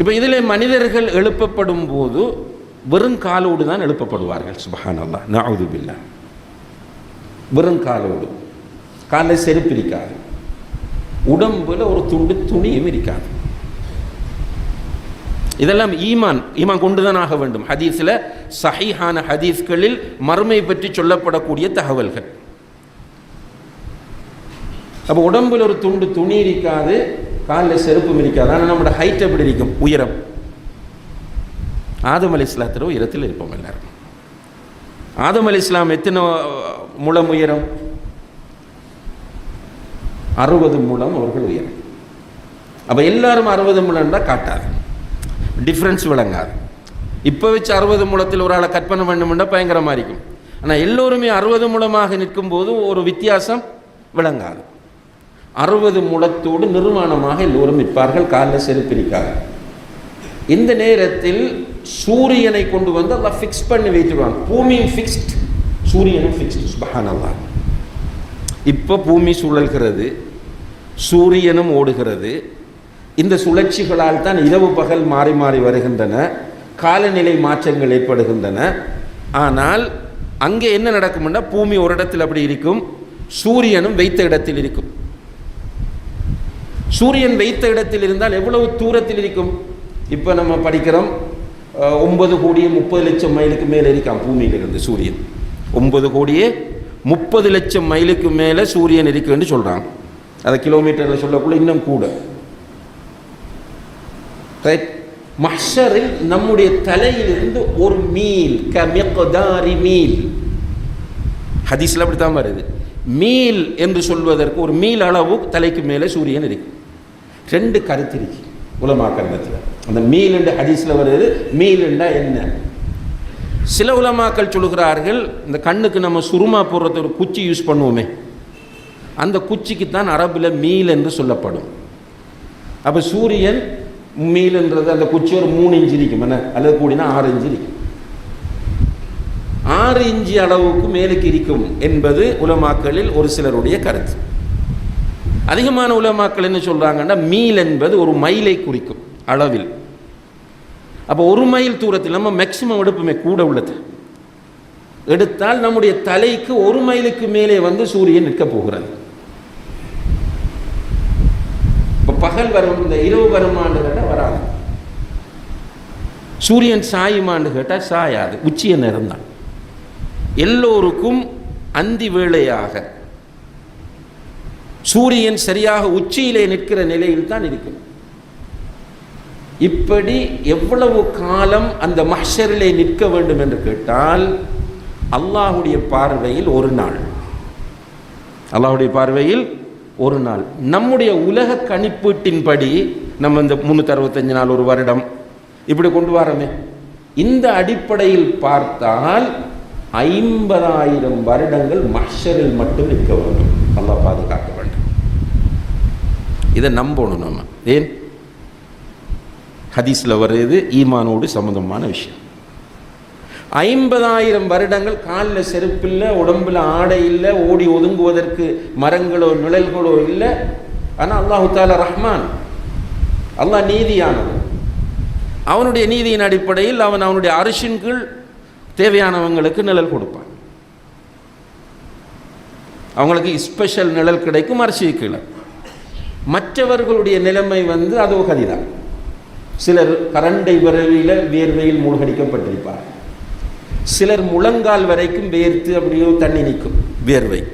இப்போ இதில் மனிதர்கள் எழுப்பப்படும் போது வெறும் காலோடு தான் எழுப்பப்படுவார்கள். சுபஹானல்லா நாவுது பில்லா. வெறும் காலோடு. காலில் செருப்பு இருக்காது. உடம்புல ஒரு துண்டு துணியும் இருக்காது. இதெல்லாம் ஈமான். ஈமான் கொண்டுதான் ஆக வேண்டும். ஹதீஸில் சஹீஹான ஹதீஸ்களில் மறுமை பற்றி சொல்லப்படக்கூடிய தகவல்கள். அப்போ உடம்பில் ஒரு துண்டு துணி இருக்காது. காலில் செருப்பும் இருக்காது ஆனால் நம்மளோட ஹைட் எப்படி இருக்கும்? உயரம். ஆதம் அலி இஸ்லாத்திர உயரத்தில் இருப்போம் எல்லாரும். ஆதம் அலி இஸ்லாம் எத்தனை முழம் உயரம்? அறுபது முழம் அவர்கள் உயரம். அப்போ எல்லாரும் அறுபது முழம்னா காட்டாது. டிஃப்ரென்ஸ் விளங்காது. இப்போ வச்சு அறுபது முழத்தில் ஒரு ஆளை கற்பனை பண்ணமுன்னா பயங்கரமாக இருக்கும். ஆனால் எல்லோருமே அறுபது முழமாக நிற்கும் போது ஒரு வித்தியாசம் விளங்காது. அறுபது முழத்தோடு நிர்வாணமாக எல்லோரும் நிற்பார்கள் காலில் செருப்பிரிக்காது இந்த நேரத்தில் சூரியனை கொண்டு வந்து அதை ஃபிக்ஸ் பண்ணி வைத்துடுவாங்க பூமியும் ஃபிக்ஸ்ட் சூரியனும் ஃபிக்ஸ்டு சுபஹானல்லாஹ். இப்போ பூமி சுழல்கிறது சூரியனும் ஓடுகிறது. இந்த சுழற்சிகளால் தான் இரவு பகல் மாறி மாறி வருகின்றன காலநிலை மாற்றங்கள் ஏற்படுகின்றன. ஆனால் அங்கே என்ன நடக்கும்னா பூமி ஒரு இடத்தில் அப்படி இருக்கும் சூரியனும் வைத்த இடத்தில் இருக்கும். சூரியன் வைத்த இடத்தில் இருந்தால் எவ்வளவு தூரத்தில் இருக்கும்? இப்போ நம்ம படிக்கிறோம் ஒன்பது கோடியே முப்பது லட்சம் மைலுக்கு மேலே இருக்கான் பூமியிலிருந்து சூரியன். ஒன்பது கோடியே முப்பது லட்சம் மைலுக்கு மேலே சூரியன் இருக்குன்னு சொல்கிறாங்க அதை கிலோமீட்டரில் சொல்லக்குள்ள இன்னும் கூட. ரைட் நம்முடைய தலையிலிருந்து ஒரு மீல் க மிக்தாரி மீல். ஹதீஸ்ல அப்படித்தான் வருது. மீல் என்று சொல்வதற்கு ஒரு மீல் அளவு தலைக்கு மேலே சூரியன் இருக்கு. ரெண்டு கருத்து இருக்கு உலமாக்கரணத்தில் அந்த மீல் என்று வருது மீல் என்ன? சில உலமாக்கள் சொல்லுகிறார்கள் இந்த கண்ணுக்கு நம்ம சுருமா போடுறது ஒரு குச்சி யூஸ் பண்ணுவோமே. அந்த குச்சிக்கு தான் அரபில் மீல் என்று சொல்லப்படும். அப்போ சூரியன் மீல்ன்றது அந்த குச்சி ஒரு மூணு இன்ச்சு இருக்கும். என்ன? அல்லது கூடினா ஆறு இன்ச்சு இருக்கும். ஆறு இன்ச்சு அளவுக்கு மேலுக்கு இருக்கும் என்பது உலமாக்களில் ஒரு சிலருடைய கருத்து. அதிகமான உலமாக்கள் என்ன சொல்கிறாங்கன்னா மீல் என்பது ஒரு மைலை குறிக்கும் அளவில். அப்போ ஒரு மைல் தூரத்தில் நம்ம மேக்சிமம் எடுப்புமே கூட உள்ளது. எடுத்தால் நம்முடைய தலைக்கு ஒரு மைலுக்கு மேலே வந்து சூரியன் நிற்க போகிறது. இப்போ பகல் வரும் இந்த இரவு வருமானு கேட்டால் வராது. சூரியன் சாயுமாண்டு கேட்டால் சாயாது உச்சிய நேரம் தான் எல்லோருக்கும் அந்தி வேளையாக சூரியன் சரியாக உச்சியிலே நிற்கிற நிலையில் தான் இருக்கும் இப்படி எவ்வளவு காலம் அந்த மஹ்ஷரிலே நிற்க வேண்டும் என்று கேட்டால் அல்லாஹுடைய பார்வையில் ஒரு நாள். அல்லாஹுடைய பார்வையில் ஒரு நாள். நம்முடைய உலக கணிப்பீட்டின்படி நம்ம இந்த முந்நூற்றி அறுபத்தஞ்சு நாள் ஒரு வருடம் இப்படி கொண்டு வரோமே. இந்த அடிப்படையில் பார்த்தால் ஐம்பதாயிரம் வருடங்கள் மஷரில் மட்டும் நிற்க வேண்டும். அல்லாஹ் பாதுகாக்க வேண்டும் இதை நம்பணும் நம்ம. ஏன்? ஹதீஸில் வர்றது ஈமானோடு சம்மந்தமான விஷயம். ஐம்பதாயிரம் வருடங்கள் காலில் செருப்பில்லை உடம்பில் ஆடை இல்லை ஓடி ஒதுங்குவதற்கு மரங்களோ நிழல்களோ இல்லை. ஆனால் அல்லாஹு தாலா ரஹ்மான் அல்லாஹ் நீதியானவன். அவனுடைய நீதியின் அடிப்படையில் அவன் அவனுடைய அரிசின் கீழ் தேவையானவங்களுக்கு நிழல் கொடுப்பான். அவங்களுக்கு ஸ்பெஷல் நிழல் கிடைக்கும் அரிசி கீழே. மற்றவர்களுடைய நிலைமை வந்து அதோ கதிதான். சிலர் கரண்டை விரைவில் வியர்வையில் மூழ்கடிக்கப்பட்டிருப்பார். சிலர் முழங்கால் வரைக்கும் வேர்த்து அப்படியோ தண்ணி நிற்கும் வியர்வை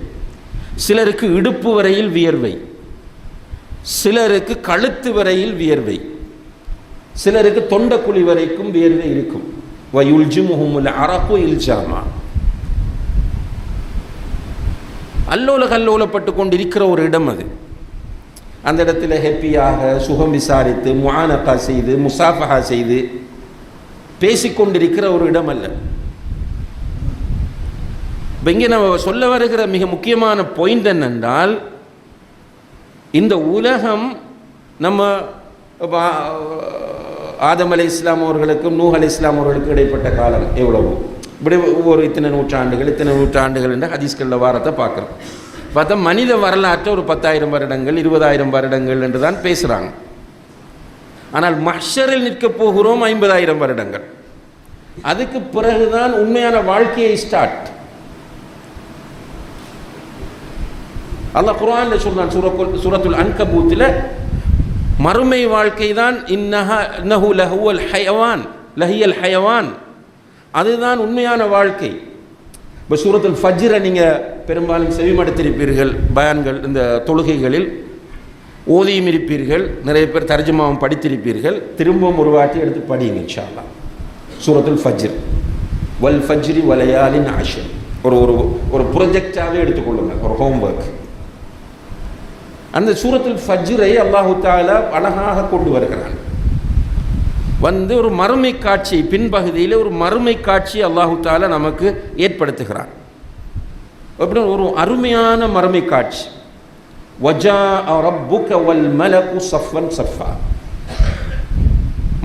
சிலருக்கு இடுப்பு வரையில் வியர்வை. சிலருக்கு கழுத்து வரையில் வியர்வை. சிலருக்கு தொண்டக்குழி வரைக்கும் வியர்வை இருக்கும். வயுல்ஜிமுஹுமுல் அரப்பு இல்ஜாமா. அல்லோல கல்லோலப்பட்டு கொண்டிருக்கிற ஒரு இடம் அது. அந்த இடத்துல ஹெப்பியாக சுகம் விசாரித்து முஆனகா செய்து முசாஃபஹா செய்து பேசிக்கொண்டிருக்கிற ஒரு இடம் அல்ல. இப்போ இங்கே நம்ம சொல்ல வருகிற மிக முக்கியமான பாயிண்ட் என்னென்றால் இந்த உலகம் நம்ம ஆதம் அலை இஸ்லாம் அவர்களுக்கும் நூஹ் அலி இஸ்லாம் அவர்களுக்கும் இடைப்பட்ட காலம் எவ்வளவோ? இப்படி ஒவ்வொரு இத்தனை நூற்றாண்டுகள் இத்தனை நூற்றாண்டுகள் என்ற ஹதீஸ்களில் வாரத்தை பார்க்குறோம். பார்த்தா மனித வரலாற்றை ஒரு பத்தாயிரம் வருடங்கள் இருபதாயிரம் வருடங்கள் என்று தான் பேசுகிறாங்க ஆனால் மஷரில் நிற்கப் போகிறோம் ஐம்பதாயிரம் வருடங்கள். அதுக்கு பிறகுதான் உண்மையான வாழ்க்கையை ஸ்டார்ட் அல்லாஹ் குரான் சொல்றான் சூரக்குல் சூரத்துல் அன்கபூத்தில் மறுமை வாழ்க்கை தான் இன்னஹா இன்னஹு லஹுவல் ஹயவான் லஹியல் ஹயவான் அதுதான் உண்மையான வாழ்க்கை. இப்போ சூரத்தில் ஃபஜ்ரை நீங்கள் பெரும்பாலும் செவிமடுத்திருப்பீர்கள் பயான்கள் இந்த தொழுகைகளில் ஓதியும் இருப்பீர்கள் நிறைய பேர் தர்ஜமாவும் படித்திருப்பீர்கள். திரும்பவும் ஒரு வாட்டி எடுத்து படியுங்க இன்ஷா சூரத்தில் ஃபஜ்ர். வல் ஃபஜ்ரி வலையாலின் ஆஷர் ஒரு ஒரு ஒரு ப்ரொஜெக்டாகவே எடுத்துக்கொள்ளுங்கள் ஒரு ஹோம்ஒர்க் அந்த சூரத்தில் ஃபஜ்ரை அல்லாஹு தாலா அழகாக கொண்டு வருகிறான். வந்து ஒரு மறுமை காட்சி பின்பகுதியில் ஒரு மறுமை காட்சி அல்லாஹு தாலா நமக்கு ஏற்படுத்துகிறான். அப்படி ஒரு அருமையான மறுமை காட்சி. வஜா ரப்புக வல் மலகு சஃபன் சஃபா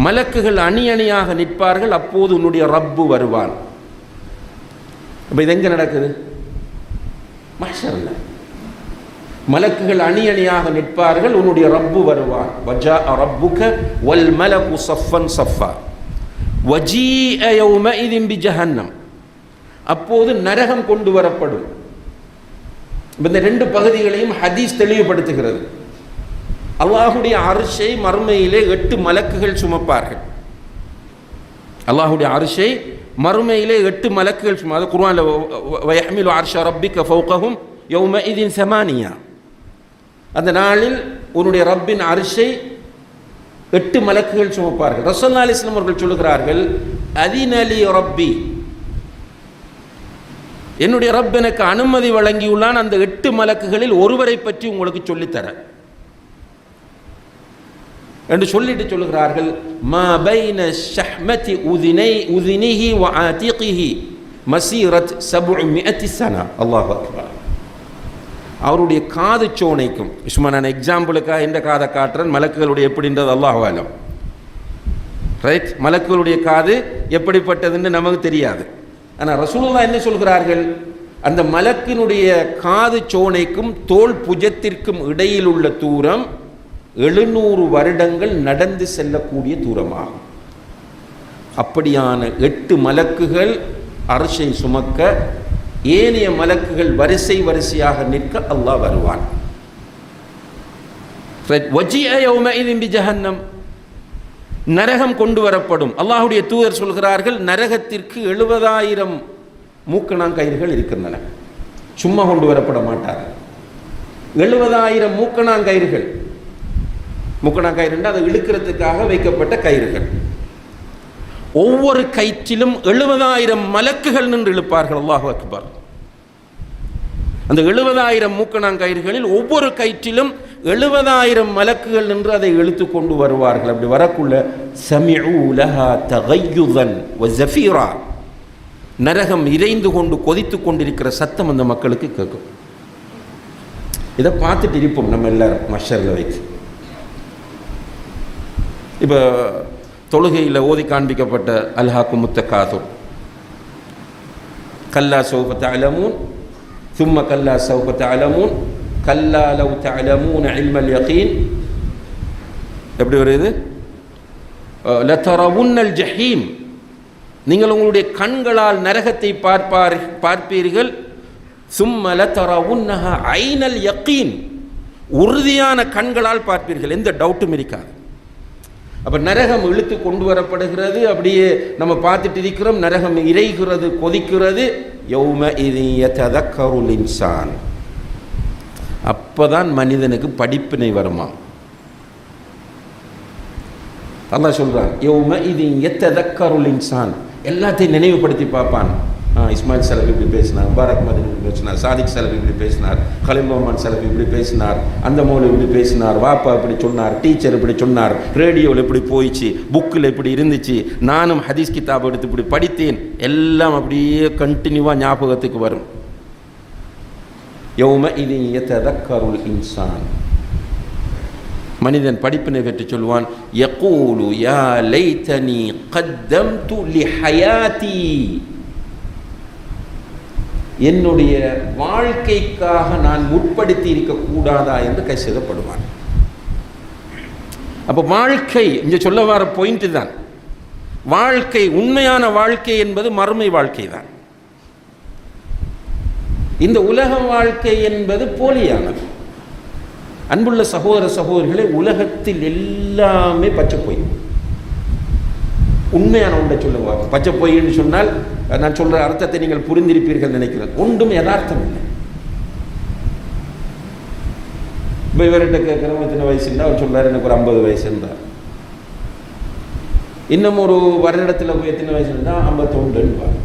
மலக்குகள் அணி அணியாக நிற்பார்கள் அப்போது உன்னுடைய ரப்பு வருவான். அப்போ இது எங்கே நடக்குது? மஹ்ஷர்ல மலக்குகள் அணி அணியாக நிற்பார்கள் உன்னுடைய ரப்பு வருவான். வஜா ரப்புக வல் மலகு சஃபன் சஃபா. வஜீஅ இதிம்பி பிஜஹன்னம். அப்போது நரகம் கொண்டு வரப்படும். இந்த ரெண்டு பகுதிகளையும் ஹதீஸ் தெளிவுபடுத்துகிறது. அல்லாஹுடைய அரிசை மறுமையிலே எட்டு மலக்குகள் சுமப்பார்கள். அல்லாஹுடைய அரிசை மறுமையிலே எட்டு மலக்குகள் சும அது குர்ஆன்ல வயஹ்மிலு அர்ஷ ரப்பிக யௌம இதின் செமானியா. அந்த நாளில் உன்னுடைய ரப்பின் அரிசை எட்டு மலக்குகள் சுமப்பார்கள். ரசல்லா அலிஸ்லாம் அவர்கள் சொல்லுகிறார்கள் அதினலி ரப்பி. என்னுடைய ரப் எனக்கு அனுமதி வழங்கியுள்ளான் அந்த எட்டு மலக்குகளில் ஒருவரை பற்றி உங்களுக்கு சொல்லித்தர. என்று சொல்லிட்டு சொல்லுகிறார்கள் மா பைன ஷஹ்மதி உதினை உதினிஹி வ ஆதிகிஹி மசீரத் சபு மியத்தி சனா. அல்லாஹ் அக்பர். அவருடைய காது சோனைக்கும் சும்மா நான் எக்ஸாம்பிளுக்காக எந்த காதை காட்டுறேன் மலக்குகளுடைய எப்படின்றது அல்லாஹாலம் ரைட் மலக்குகளுடைய காது எப்படிப்பட்டதுன்னு நமக்கு தெரியாது. ஆனால் ரசூலுல்லா என்ன சொல்கிறார்கள்? அந்த மலக்கினுடைய காது சோனைக்கும் தோல் புஜத்திற்கும் இடையில் உள்ள தூரம் எழுநூறு வருடங்கள் நடந்து செல்லக்கூடிய தூரமாகும். அப்படியான எட்டு மலக்குகள் அரசை சுமக்க ஏனைய மலக்குகள் வரிசை வரிசையாக நிற்க அல்லாஹ் வருவான். ஜஹன்னம் நரகம் கொண்டு வரப்படும். அல்லாஹுடைய தூதர் சொல்கிறார்கள் நரகத்திற்கு எழுபதாயிரம் மூக்கணாங்கயிர்கள் இருக்கின்றன. சும்மா கொண்டு வரப்பட மாட்டார்கள். எழுபதாயிரம் மூக்கணாங்கயிறுகள் மூக்கணாங்கயிறு அதை இழுக்கிறதுக்காக வைக்கப்பட்ட கயிறுகள். ஒவ்வொரு கயிற்றிலும் எழுபதாயிரம் மலக்குகள் நின்று இழுப்பார்கள். அல்லாஹு அக்பர். அந்த எழுபதாயிரம் மூக்கணாங்கயிறுகளில் ஒவ்வொரு கயிற்றிலும் எழுபதாயிரம் மலக்குகள் நின்று அதை இழுத்து கொண்டு வருவார்கள். அப்படி வரக்குள்ள சமிழூலஹா தகையுதன் ஜஃபீரா. நரகம் இறைந்து கொண்டு கொதித்து கொண்டிருக்கிற சத்தம் அந்த மக்களுக்கு கேட்கும். இதை பார்த்துட்டு இருப்போம் நம்ம எல்லாரும் மஷரில் வைத்து. இப்போ தொழுகையில் ஓதி காண்பிக்கப்பட்ட அல்ஹாக்கு முத்த கல்லா சௌபத்த அலமூன் சும்ம கல்லா சௌபத்த அலமூன் கல்லா லவ் த அலமூன் அல்மல் யகீன். எப்படி வருது? லத்தரவுன்னல் ஜஹீம். நீங்கள் உங்களுடைய கண்களால் நரகத்தை பார்ப்பார் பார்ப்பீர்கள். சும்ம லத்தரவுன்னஹ ஐனல் யகீன். உறுதியான கண்களால் பார்ப்பீர்கள். எந்த டவுட்டும் இருக்காது. அப்போ நரகம் இழுத்து கொண்டு வரப்படுகிறது. அப்படியே நம்ம பார்த்துட்டு இருக்கிறோம் நரகம் இறைகிறது கொதிக்கிறது. யௌம இதக்கருள் இன்சான் அப்போதான் மனிதனுக்கு படிப்பினை வருமா? அதான் சொல்கிறான் யௌம இது எத்ததக்கருள் இன்சான் எல்லாத்தையும் நினைவுபடுத்தி பார்ப்பான். இஸ்மாயில் செலவு இப்படி பேசினார் முபாரக் மதன் இப்படி பேசினார் சாதிக் செலவு இப்படி பேசினார் கலிம் முகமன் செலவு இப்படி பேசினார் அந்த மோல் இப்படி பேசினார் வாப்பா இப்படி சொன்னார் டீச்சர் இப்படி சொன்னார் ரேடியோவில் இப்படி போயிடுச்சு புக்கில் இப்படி இருந்துச்சு நானும் ஹதீஸ் கிதாப் எடுத்து இப்படி படித்தேன் எல்லாம் அப்படியே கண்டினியூவாக ஞாபகத்துக்கு வரும். யௌம இது எத்ததக்கருள் இன்சான். மனிதன் படிப்பினை பெற்று சொல்வான் யகூலு யா லைத்தனி கத்தம்து ஹயாத்தி என்னுடைய வாழ்க்கைக்காக நான் முற்படுத்தி இருக்கக்கூடாதா என்று கைசெதப்படுவான் அப்போ வாழ்க்கை இங்கே சொல்ல வர பாயிண்ட் தான். வாழ்க்கை உண்மையான வாழ்க்கை என்பது மறுமை வாழ்க்கை தான். இந்த உலக வாழ்க்கை என்பது போலியானது. அன்புள்ள சகோதர சகோதரிகளை உலகத்தில் எல்லாமே பச்சை போயிடும் உண்மையான ஒன்றை சொல்லுவாங்க பச்சை பொய்ன்னு சொன்னால் நான் சொல்ற அர்த்தத்தை நீங்கள் புரிந்திருப்பீர்கள் நினைக்கிறேன் ஒன்றும் யதார்த்தம் இல்லை. இப்போ இவர்கிட்ட கேட்குறவங்க எத்தனை வயசுன்னா அவர் சொல்றாரு எனக்கு ஒரு ஐம்பது வயசுன்றார் இன்னும் ஒரு வருடத்தில் போய் எத்தனை வயசுன்னா ஐம்பத்தொண்டுன்பார்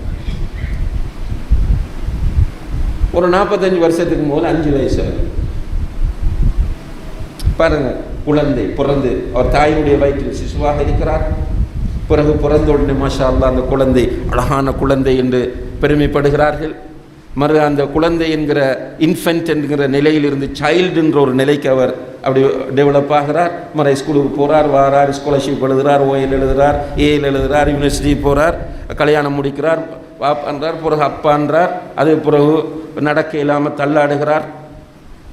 ஒரு நாற்பத்தஞ்சு வருஷத்துக்கு போது அஞ்சு வயசு ஆகுது. பாருங்க குழந்தை பிறந்து அவர் தாயினுடைய வயிற்றில் சிசுவாக இருக்கிறார். பிறகு பிறந்த உடனே மாஷா அல்லா அந்த குழந்தை அழகான குழந்தை என்று பெருமைப்படுகிறார்கள். மறு அந்த குழந்தை என்கிற இன்ஃபென்ட் என்கிற நிலையிலிருந்து சைல்டுன்ற ஒரு நிலைக்கு அவர் அப்படி டெவலப் ஆகிறார். மறு ஸ்கூலுக்கு போகிறார் வாரார் ஸ்காலர்ஷிப் எழுதுகிறார் ஓஎல் எழுதுகிறார் ஏஎல் எழுதுகிறார் யூனிவர்சிட்டி போகிறார் கல்யாணம் முடிக்கிறார் வாப்பான்றார் பிறகு அப்பான்றார் அது பிறகு நடக்க இல்லாமல் தள்ளாடுகிறார்.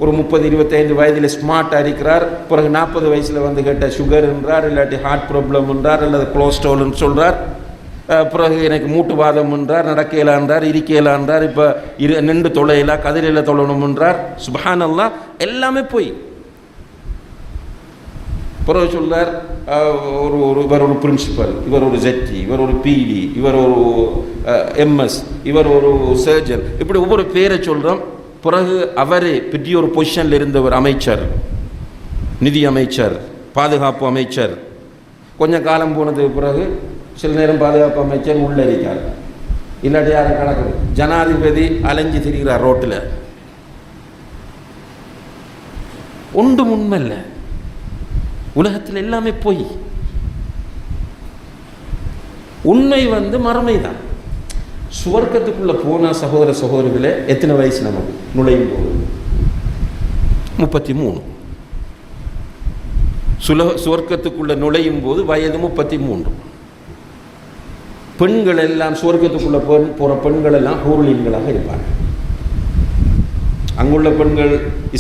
ஒரு முப்பது இருபத்தைந்து வயதில் ஸ்மார்ட்டாக இருக்கிறார். பிறகு நாற்பது வயசில் வந்து கேட்ட சுகர் என்றார் இல்லாட்டி ஹார்ட் ப்ராப்ளம் என்றார் அல்லது கொலஸ்ட்ரால்னு சொல்கிறார் பிறகு எனக்கு மூட்டுவாதம் என்றார் நடக்க இயலான்றார் இருக்க இயலான்றார் இப்போ இரு நின்று தொலையிலா கதிரையில் தொழணும் என்றார். சுபஹானல்லா எல்லாமே போய். பிறகு சொல்கிறார் ஒரு ஒரு இவர் ஒரு பிரின்சிபல் இவர் ஒரு ஜெட்டி இவர் ஒரு பிடி இவர் ஒரு எம்எஸ் இவர் ஒரு சர்ஜன் இப்படி ஒவ்வொரு பேரை சொல்கிறோம் பிறகு அவரே பெரிய ஒரு பொசிஷனில் இருந்தவர் அமைச்சர் நிதி அமைச்சர் பாதுகாப்பு அமைச்சர். கொஞ்சம் காலம் போனதுக்கு பிறகு சில நேரம் பாதுகாப்பு அமைச்சர் உள்ள இருக்கார் இல்லாட்டி யாரும் கணக்கு ஜனாதிபதி அலைஞ்சு திரிகிறார் ரோட்டில். ஒன்றும் உண்மை இல்லை. உலகத்தில் எல்லாமே பொய். உண்மை வந்து மறுமை தான் சுவர்க்கத்துக்குள்ள போன சகோதர சகோதரிகளே எத்தனை வயசு நமக்கு? நுழையும் போது முப்பத்தி மூணு சுல சுவர்க்கத்துக்குள்ள நுழையும் போது வயது முப்பத்தி மூன்று பெண்கள் எல்லாம் சுவர்க்கத்துக்குள்ள பெண் போகிற பெண்கள் எல்லாம் ஹூர்லீன்களாக இருப்பாங்க. அங்குள்ள பெண்கள்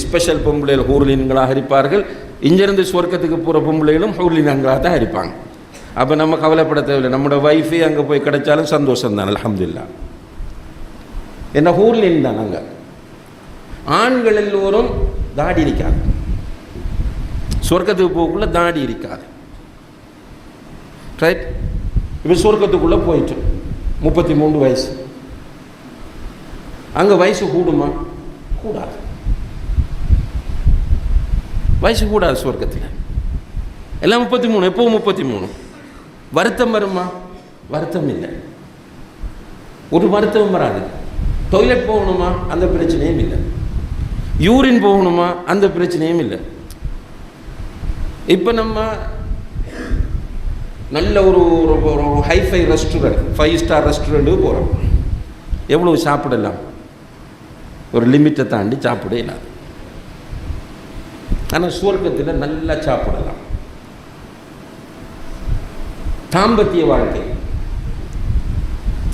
ஸ்பெஷல் பொம்பளைகள் ஹூர்லீன்களாக இருப்பார்கள். இங்கிருந்து சுவர்க்கத்துக்கு போகிற பொம்பளைகளும் ஹூர்லீன்களாக தான் இருப்பாங்க. அப்போ நம்ம கவலைப்பட தேவையில்லை. நம்மளோட ஒய்ஃபே அங்கே போய் கிடைச்சாலும் சந்தோஷம் தான் அலமதுல்லா என்ன ஊரில் இருந்தான் அங்கே ஆண்கள் எல்லோரும் தாடி இருக்காது சொர்க்கத்துக்கு போகக்குள்ள தாடி இருக்காது. ரைட் இப்போ சொர்க்கத்துக்குள்ளே போயிட்டு முப்பத்தி மூணு வயசு. அங்கே வயசு கூடுமா? கூடாது. வயசு கூடாது சொர்க்கத்தில். எல்லாம் முப்பத்தி மூணு எப்போ முப்பத்தி மூணு வருத்தம் வருமா? வருத்தம் இல்லை. ஒரு வருத்தம் வராது. டொய்லெட் போகணுமா? அந்த பிரச்சனையும் இல்லை. யூரின் போகணுமா? அந்த பிரச்சனையும் இல்லை. இப்போ நம்ம நல்ல ஒரு ஒரு ஒரு ஹைஃபை ரெஸ்டாரண்ட் ஃபைவ் ஸ்டார் ரெஸ்டாரண்ட்டுக்கு போகிறோம் எவ்வளோ சாப்பிடலாம்? ஒரு லிமிட்டை தாண்டி சாப்பிட இல்லாது ஆனால் சுவர்க்கத்தில் நல்லா சாப்பிடலாம். தாம்பத்திய வாழ்க்கை.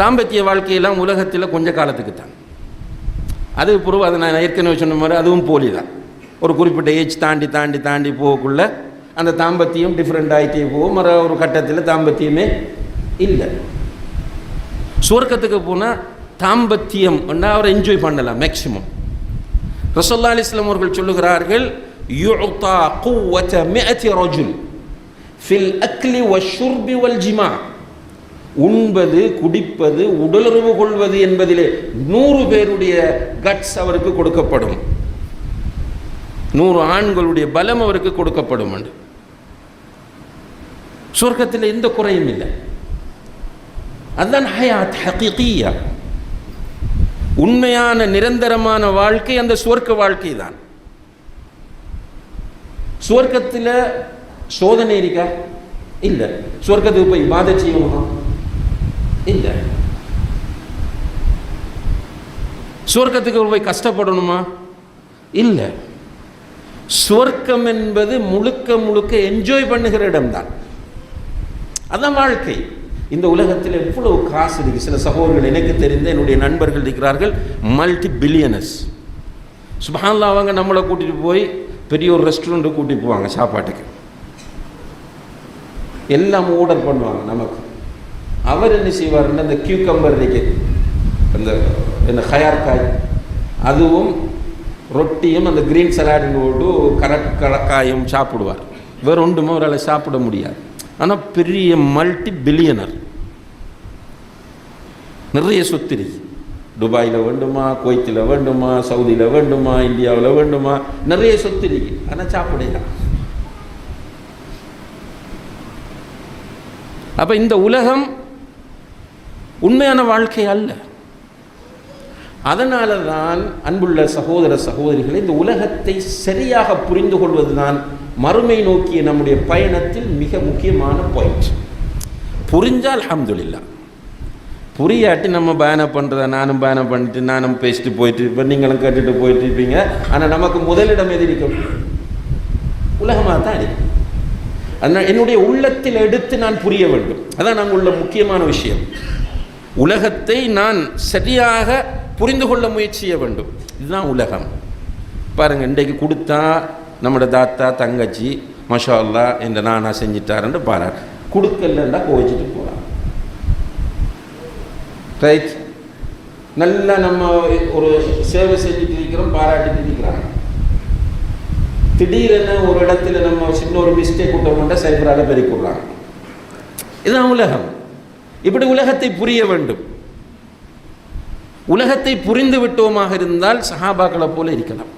தாம்பத்திய வாழ்க்கையெல்லாம் உலகத்தில் கொஞ்ச காலத்துக்கு தான் அது பிறகு அதை நான் ஏற்கனவே சொன்ன மாதிரி அதுவும் போலி தான் ஒரு குறிப்பிட்ட ஏஜ் தாண்டி தாண்டி தாண்டி போகக்குள்ள அந்த தாம்பத்தியம் டிஃப்ரெண்ட் ஆகிட்டே போகும். மறு ஒரு கட்டத்தில் தாம்பத்தியமே இல்லை. சுவர்க்கத்துக்கு போனால் தாம்பத்தியம் அவரை என்ஜாய் பண்ணலாம் மேக்சிமம் ரசோல்லா அலிஸ்லாம் அவர்கள் சொல்லுகிறார்கள் யுத்தா குவச்ச மிஅத்தி ரஜுல். ஃபில் அக்லி வஷுர்பி வல் ஜிமா உண்பது குடிப்பது உடலுறவு கொள்வது என்பதிலே நூறு பேருடைய கட்ஸ் அவருக்கு கொடுக்கப்படும். நூறு ஆண்களுடைய பலம் அவருக்கு கொடுக்கப்படும் என்று. சொர்க்கத்தில் எந்த குறையும் இல்லை. அதுதான் ஹயாத் ஹகீகியா. உண்மையான நிரந்தரமான வாழ்க்கை அந்த சுவர்க்க வாழ்க்கை தான் சுவர்க்கத்தில் சோதனை இருக்கா? இல்லை. சொர்க்கத்துக்கு போய் பாதை செய்வோமா இல்லை. சொர்க்கத்துக்கு போய் கஷ்டப்படணுமா? இல்லை. சொர்க்கம் என்பது முழுக்க முழுக்க என்ஜாய் பண்ணுகிற இடம்தான். அதான் வாழ்க்கை. இந்த உலகத்தில் எவ்வளவு காசு இருக்கு? சில சகோதரர்கள் எனக்கு தெரிந்த என்னுடைய நண்பர்கள் இருக்கிறார்கள் மல்டி பில்லியனஸ் சுபஹான்லா அவங்க நம்மளை கூட்டிகிட்டு போய் பெரிய ஒரு ரெஸ்டாரண்ட்டு கூட்டிட்டு போவாங்க சாப்பாட்டுக்கு. எல்லாம் ஆர்டர் பண்ணுவாங்க நமக்கு. அவர் என்ன செய்வாருன்னா இந்த கியூக்கம்பர் இருக்கு. அந்த இந்த ஹயார்காய் அதுவும் ரொட்டியும் அந்த கிரீன் சலாடினோடு போட்டு கரட் கலக்காயும் சாப்பிடுவார். வேறு ஒன்றுமே அவரால் சாப்பிட முடியாது. ஆனால் பெரிய மல்டி பில்லியனர் நிறைய சொத்து இருக்கு. துபாயில் வேண்டுமா குவைத்தில் வேண்டுமா சவுதியில் வேண்டுமா இந்தியாவில் வேண்டுமா நிறைய சொத்து இருக்கு. ஆனால் சாப்பிடலாம் அப்போ இந்த உலகம் உண்மையான வாழ்க்கை அல்ல. அதனால தான் அன்புள்ள சகோதர சகோதரிகளை இந்த உலகத்தை சரியாக புரிந்து கொள்வது தான் மறுமை நோக்கிய நம்முடைய பயணத்தில் மிக முக்கியமான பாயிண்ட் புரிஞ்சால் அஹமதுல்லா புரியாட்டி நம்ம பயணம் பண்ணுறத நானும் பயணம் பண்ணிட்டு நானும் பேசிட்டு போயிட்டு இப்போ நீங்களும் கேட்டுட்டு போயிட்டு இருப்பீங்க. ஆனால் நமக்கு முதலிடம் எது இருக்கும்? உலகமாக தான் இருக்கும். அதனால் என்னுடைய உள்ளத்தில் எடுத்து நான் புரிய வேண்டும். அதான் நாங்கள் உள்ள முக்கியமான விஷயம். உலகத்தை நான் சரியாக புரிந்து கொள்ள முயற்சி செய்ய வேண்டும். இதுதான் உலகம். பாருங்க இன்றைக்கு கொடுத்தா நம்மளோட தாத்தா தங்கச்சி மஷா அல்லா என்ற நானா செஞ்சிட்டாருன்னு பாரார். கொடுக்கலன்னா கோவிச்சிட்டு போகிறான் ரைட் நல்லா நம்ம ஒரு சேவை செஞ்சுட்டு இருக்கிறோம் பாராட்டிட்டு இருக்கிறாங்க. திடீரென ஒரு இடத்துல நம்ம சின்ன ஒரு மிஸ்டேக் விட்டோம்னா சைபரால் பெருக்கி விடுறாங்க இதுதான் உலகம். இப்படி உலகத்தை புரிய வேண்டும். உலகத்தை புரிந்து விட்டோமாக இருந்தால் சஹாபாக்களை போல இருக்கலாம்.